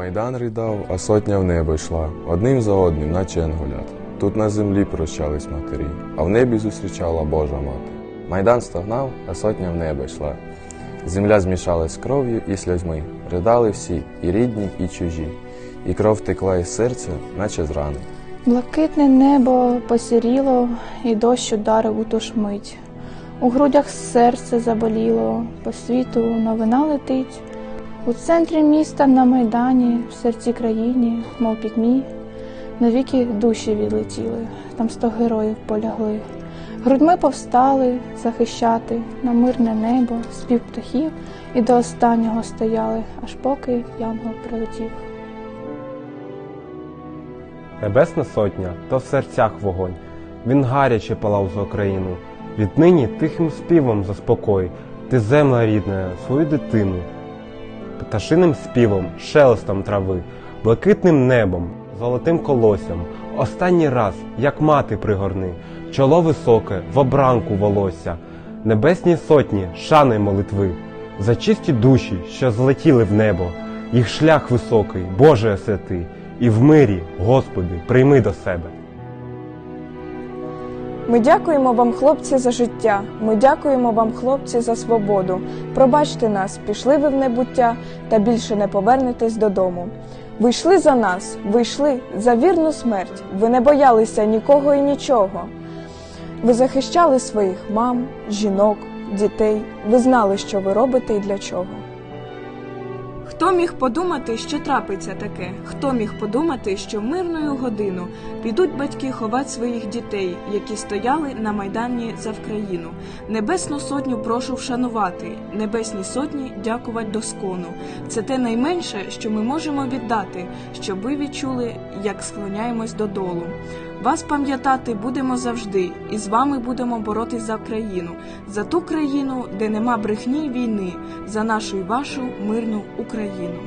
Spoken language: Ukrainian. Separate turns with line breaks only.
Майдан ридав, а сотня в небо йшла, одним за одним, наче янголят. Тут на землі прощались матері, а в небі зустрічала Божа мати. Майдан стогнав, а сотня в небо йшла. Земля змішалась кров'ю і сльозьми, ридали всі, і рідні, і чужі, і кров текла із серця, наче з рани.
Блакитне небо посіріло, і дощ ударив у ту ж мить. У грудях серце заболіло, по світу новина летить. У центрі міста на майдані, в серці країні, мов пітьмі, навіки душі відлетіли, там сто героїв полягли. Грудьми повстали захищати на мирне небо, спів птахів, і до останнього стояли, аж поки янгол прилетів.
Небесна сотня то в серцях вогонь. Він гаряче палав за Україну. Віднині тихим співом заспокой, ти земла рідна, свою дитину. Пташиним співом, шелестом трави, блакитним небом, золотим колоссям. Останній раз, як мати пригорни, чоло високе, в обранку волосся, небесні сотні, шани молитви, за чисті душі, що злетіли в небо, їх шлях високий, Боже святий, і в мирі, Господи, прийми до себе.
Ми дякуємо вам, хлопці, за життя. Ми дякуємо вам, хлопці, за свободу. Пробачте нас, пішли ви в небуття та більше не повернетесь додому. Ви йшли за нас, ви йшли за вірну смерть. Ви не боялися нікого і нічого. Ви захищали своїх мам, жінок, дітей. Ви знали, що ви робите і для чого. Хто міг подумати, що трапиться таке? Хто міг подумати, що мирною годину підуть батьки ховати своїх дітей, які стояли на майдані за Вкраїну? Небесну сотню прошу вшанувати, небесній сотні дякувати доскону. Це те найменше, що ми можемо віддати, щоб ви відчули, як склоняємось додолу. Вас пам'ятати будемо завжди, і з вами будемо боротись за країну, за ту країну, де нема брехні й війни, за нашу й вашу мирну Україну.